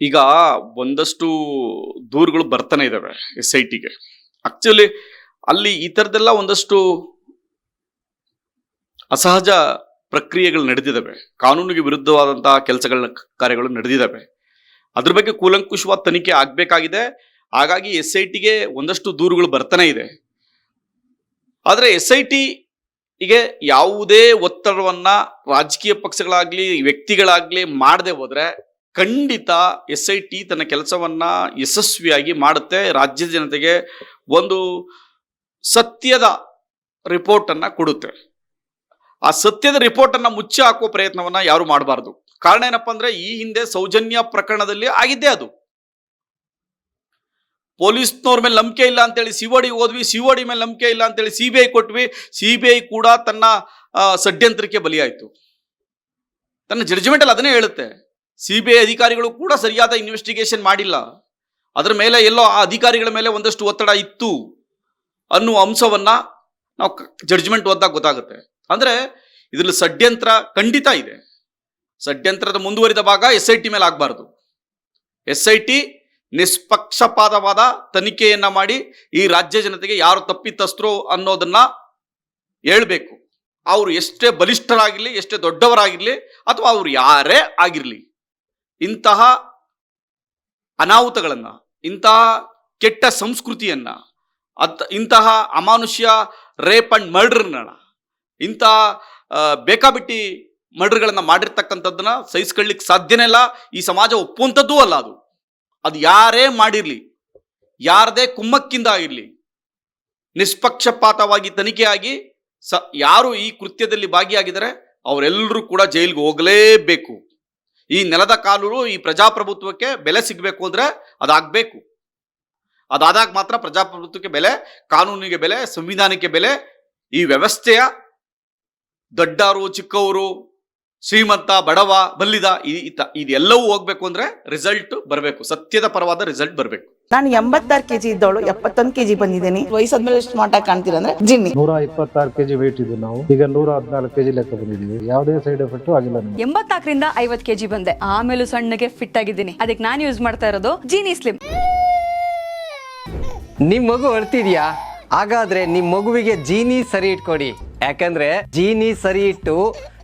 ಈಗ ಒಂದಷ್ಟು ದೂರುಗಳು ಬರ್ತಾನೆ ಇದ್ದಾವೆ ಎಸ್ ಐ ಟಿಗೆ. ಆಕ್ಚುಲಿ ಅಲ್ಲಿ ಈ ಥರದ್ದೆಲ್ಲ ಒಂದಷ್ಟು ಅಸಹಜ ಪ್ರಕ್ರಿಯೆಗಳು ನಡೆದಿದ್ದಾವೆ ಕಾನೂನಿಗೆ ವಿರುದ್ಧವಾದಂತಹ ಕೆಲಸಗಳ ಕಾರ್ಯಗಳು ನಡೆದಿದ್ದಾವೆ ಅದ್ರ ಬಗ್ಗೆ ಕೂಲಂಕುಷವಾದ ತನಿಖೆ ಆಗಬೇಕಾಗಿದೆ. ಹಾಗಾಗಿ ಎಸ್ ಐ ಟಿಗೆ ಒಂದಷ್ಟು ದೂರುಗಳು ಬರ್ತಾನೆ ಇದೆ. ಆದರೆ ಎಸ್ ಐ ಟಿಗೆ ಯಾವುದೇ ಒತ್ತಡವನ್ನು ರಾಜಕೀಯ ಪಕ್ಷಗಳಾಗ್ಲಿ, ವ್ಯಕ್ತಿಗಳಾಗ್ಲಿ ಮಾಡದೆ ಹೋದ್ರೆ ಖಂಡಿತ ಎಸ್ ಐ ಟಿ ತನ್ನ ಕೆಲಸವನ್ನ ಯಶಸ್ವಿಯಾಗಿ ಮಾಡುತ್ತೆ. ರಾಜ್ಯದ ಜನತೆಗೆ ಒಂದು ಸತ್ಯದ ರಿಪೋರ್ಟ್ ಅನ್ನ ಕೊಡುತ್ತೆ. ಆ ಸತ್ಯದ ರಿಪೋರ್ಟ್ ಅನ್ನ ಮುಚ್ಚಿ ಹಾಕುವ ಪ್ರಯತ್ನವನ್ನ ಯಾರು ಮಾಡಬಾರ್ದು. ಕಾರಣ ಏನಪ್ಪ ಅಂದರೆ ಈ ಹಿಂದೆ ಸೌಜನ್ಯ ಪ್ರಕರಣದಲ್ಲಿ ಆಗಿದ್ದೆ ಅದು. ಪೊಲೀಸ್ನವ್ರ ಮೇಲೆ ನಂಬಿಕೆ ಇಲ್ಲ ಅಂತೇಳಿ ಸಿ ಒ ಡಿ ಹೋದ್ವಿ ಡಿ ಮೇಲೆ ನಂಬಿಕೆ ಇಲ್ಲ ಅಂತೇಳಿ ಸಿ ಬಿ ಐ ಕೊಟ್ವಿ, ಸಿ ಬಿ ಐ ಕೂಡ ತನ್ನ ಷಡ್ಯಂತ್ರಕ್ಕೆ ಬಲಿಯಾಯಿತು. ತನ್ನ ಜಡ್ಜ್ಮೆಂಟ್ ಅಲ್ಲಿ ಅದನ್ನೇ ಹೇಳುತ್ತೆ. ಸಿ ಬಿ ಐ ಅಧಿಕಾರಿಗಳು ಕೂಡ ಸರಿಯಾದ ಇನ್ವೆಸ್ಟಿಗೇಷನ್ ಮಾಡಿಲ್ಲ. ಅದರ ಮೇಲೆ ಎಲ್ಲೋ ಆ ಅಧಿಕಾರಿಗಳ ಮೇಲೆ ಒಂದಷ್ಟು ಒತ್ತಡ ಇತ್ತು ಅನ್ನುವ ಅಂಶವನ್ನು ನಾವು ಜಡ್ಜ್ಮೆಂಟ್ ಓದಿದಾಗ ಗೊತ್ತಾಗುತ್ತೆ. ಅಂದರೆ ಇದರಲ್ಲಿ ಷಡ್ಯಂತ್ರ ಖಂಡಿತ ಇದೆ. ಷಡ್ಯಂತ್ರದ ಮುಂದುವರಿದ ಭಾಗ ಎಸ್ ಐ ಟಿ ಮೇಲೆ ಆಗಬಾರ್ದು. ಎಸ್ ಐ ಟಿ ನಿಷ್ಪಕ್ಷಪಾತವಾದ ತನಿಖೆಯನ್ನು ಮಾಡಿ ಈ ರಾಜ್ಯ ಜನತೆಗೆ ಯಾರು ತಪ್ಪಿತಸ್ಥರು ಅನ್ನೋದನ್ನ ಹೇಳಬೇಕು. ಅವರು ಎಷ್ಟೇ ಬಲಿಷ್ಠರಾಗಿರಲಿ, ಎಷ್ಟೇ ದೊಡ್ಡವರಾಗಿರಲಿ, ಅಥವಾ ಅವರು ಯಾರೇ ಆಗಿರ್ಲಿ ಇಂತಹ ಅನಾಹುತಗಳನ್ನು, ಇಂತಹ ಕೆಟ್ಟ ಸಂಸ್ಕೃತಿಯನ್ನು, ಅತ್, ಇಂತಹ ಅಮಾನುಷ್ಯ ರೇಪ್ ಅಂಡ್ ಮರ್ಡರ್ನ ಇಂತಹ ಬೇಕಾಬಿಟ್ಟಿ ಮರ್ಡರ್ಗಳನ್ನ ಮಾಡಿರ್ತಕ್ಕಂಥದ್ದನ್ನ ಸಹಿಸ್ಕೊಳ್ಳಿಕ್ಕೆ ಸಾಧ್ಯನೇ ಇಲ್ಲ. ಈ ಸಮಾಜ ಒಪ್ಪುವಂಥದ್ದೂ ಅಲ್ಲ ಅದು. ಅದು ಯಾರೇ ಮಾಡಿರಲಿ, ಯಾರದೇ ಕುಮ್ಮಕ್ಕಿಂದ ಆಗಿರಲಿ ನಿಷ್ಪಕ್ಷಪಾತವಾಗಿ ತನಿಖೆಯಾಗಿ ಸ, ಯಾರು ಈ ಕೃತ್ಯದಲ್ಲಿ ಭಾಗಿಯಾಗಿದ್ದಾರೆ, ಅವರೆಲ್ಲರೂ ಕೂಡ ಜೈಲಿಗೆ ಹೋಗಲೇಬೇಕು. ಈ ನೆಲದ ಕಾನೂನು ಈ ಪ್ರಜಾಪ್ರಭುತ್ವಕ್ಕೆ ಬೆಲೆ ಸಿಗಬೇಕು ಅಂದರೆ ಅದಾಗಬೇಕು. ಅದಾದಾಗ ಮಾತ್ರ ಪ್ರಜಾಪ್ರಭುತ್ವಕ್ಕೆ ಬೆಲೆ, ಕಾನೂನಿಗೆ ಬೆಲೆ, ಸಂವಿಧಾನಕ್ಕೆ ಬೆಲೆ, ಈ ವ್ಯವಸ್ಥೆಯ ದೊಡ್ಡವರು ಚಿಕ್ಕವರು ಶ್ರೀಮಂತ ಬಡವ ಬಲ್ಲಿದ ಈತ- ಇದೆಲ್ಲವೂ ಹೋಗ್ಬೇಕು ಅಂದ್ರೆ ರಿಸಲ್ಟ್ ಬರಬೇಕು. ಸತ್ಯದ ಪರವಾದ ರಿಸಲ್ಟ್ ಬರಬೇಕು. ನಾನು ಎಂಬತ್ತಾರು ಕೆಜಿ ಇದ್ದವಳು ಎಪ್ಪತ್ತೊಂದು ಕೆಜಿ ಬಂದಿದ್ದೀನಿ. ವಯಸ್ಸಾದ್ಮೇಲೆ ಎಷ್ಟು ಮಾಟ ಕಾಣ್ತೀರಾ ಅಂದ್ರೆ ಜಿನ್ನಿ. ನೂರ ಇಪ್ಪತ್ತಾರು ಕೆಜಿ ವೇಟ್ ಇದ್ದು ನಾವು. ಈಗ ನೂರ ಹದಿನಾಲ್ಕು ಕೆಜಿ ಲೆಕ್ಕ ಬಂದಿದ್ದೀವಿ. ಯಾವುದೇ ಸೈಡ್ ಎಫೆಕ್ಟ್ ಆಗಿಲ್ಲ ನಮಗೆ. ಎಂಬತ್ನಾಲ್ಕರಿಂದ ಐವತ್ ಕೆಜಿ ಬಂದೆ. ಆಮೇಲೆ ಸಣ್ಣಗೆ ಫಿಟ್ ಆಗಿದ್ದೀನಿ. ಅದಕ್ಕೆ ನಾನು ಯೂಸ್ ಮಾಡ್ತಾ ಇರೋದು ಜೀನಿ ಸ್ಲಿಮ್ ನಿಮ್ ಮಗು ಅಳ್ತಿದ್ಯಾ? ಹಾಗಾದ್ರೆ ನಿಮ್ ಮಗುವಿಗೆ ಜೀನಿ ಸರಿ ಇಟ್ಕೊಡಿ. ಯಾಕಂದ್ರೆ ಜೀನಿ ಸರಿ ಇಟ್ಟು